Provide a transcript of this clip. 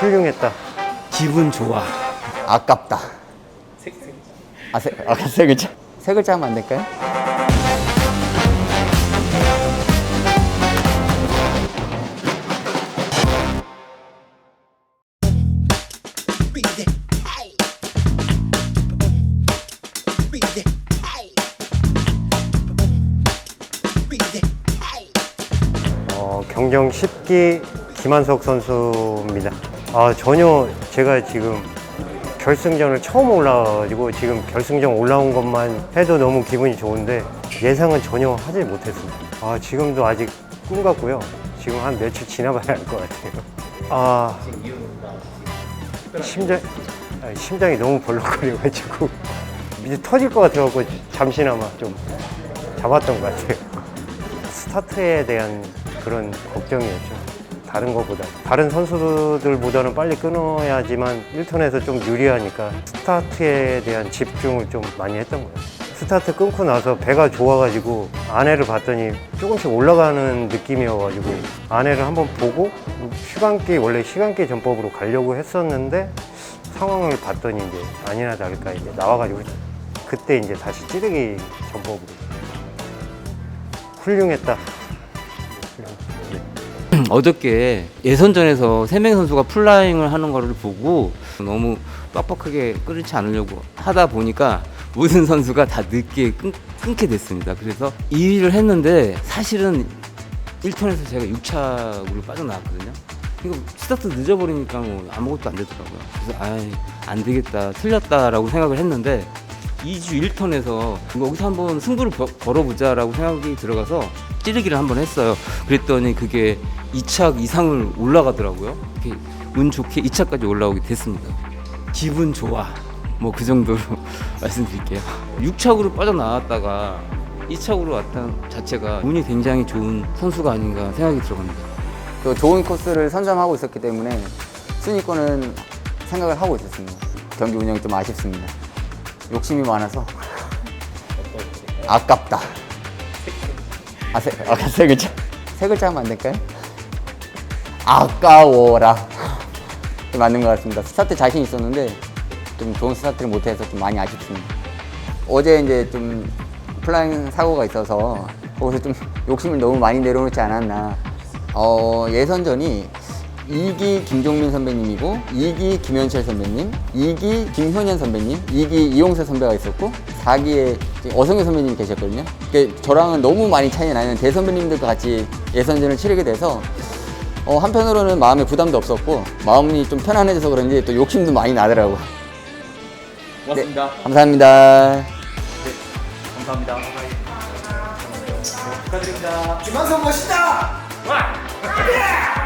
훌륭했다. 기분 좋아. 아깝다. 아, 세, 아, 세 글자. 세 글자 하면 안 될까요? 어, 경정 10기 김한석 선수입니다. 아, 전혀 제가 지금 결승전을 처음 올라와가지고 지금 결승전 올라온 것만 해도 너무 기분이 좋은데 예상은 전혀 하지 못했습니다. 아, 지금도 아직 꿈 같고요. 지금 한 며칠 지나봐야 알것 같아요. 아, 심장, 아, 심장이 너무 벌렁거려가지고 이제 터질 것 같아갖고 잠시나마 좀 잡았던 것 같아요. 스타트에 대한 그런 걱정이었죠. 다른 것보다. 다른 선수들보다는 빨리 끊어야지만 1턴에서 좀 유리하니까 스타트에 대한 집중을 좀 많이 했던 거예요. 스타트 끊고 나서 배가 좋아가지고 아내를 봤더니 조금씩 올라가는 느낌이어가지고 아내를 한번 보고 시간기, 원래 시간기 전법으로 가려고 했었는데 상황을 봤더니 이제 아니나 다를까 이제 나와가지고 그때 이제 다시 찌르기 전법으로 훌륭했다. 어저께 예선전에서 세 명의 선수가 플라잉을 하는 거를 보고 너무 빡빡하게 끊지 않으려고 하다 보니까 모든 선수가 다 늦게 끊, 끊게 됐습니다. 그래서 2위를 했는데 사실은 1턴에서 제가 6차로 빠져나왔거든요. 이거 스타트 늦어버리니까 뭐 아무것도 안 되더라고요. 그래서 아이 안 되겠다 틀렸다라고 생각을 했는데 2주 1턴에서 여기서 한번 승부를 거- 걸어보자라고 생각이 들어가서 찌르기를 한번 했어요. 그랬더니 그게 2차 이상을 올라가더라고요. 운 좋게 2차까지 올라오게 됐습니다. 기분 좋아. 뭐 그 정도로 말씀드릴게요. 6차으로 빠져나왔다가 2차으로 왔다는 자체가 운이 굉장히 좋은 선수가 아닌가 생각이 들어갑니다. 또 좋은 코스를 선점하고 있었기 때문에 순위권은 생각을 하고 있었습니다. 경기 운영이 좀 아쉽습니다. 욕심이 많아서 아깝다. 아, 세, 아, 세 글자. 세 글자 하면 안 될까요? 아까워라. 맞는 것 같습니다. 스타트 자신 있었는데 좀 좋은 스타트를 못해서 좀 많이 아쉽습니다. 어제 이제 좀 플라잉 사고가 있어서 거기서 좀 욕심을 너무 많이 내려놓지 않았나. 어, 예선전이 2기 김종민 선배님이고 2기 김현철 선배님, 2기 김효년 선배님, 2기 이용세 선배가 있었고 4기에 어성규 선배님이 계셨거든요. 그러니까 저랑은 너무 많이 차이 나는 대선배님들과 같이 예선전을 치르게 돼서 어, 한편으로는 마음에 부담도 없었고 마음이 좀 편안해져서 그런지 또 욕심도 많이 나더라고. 고맙습니다. 네, 감사합니다. 감사합니다. 축하드립니다. 김한성 멋있다! 와!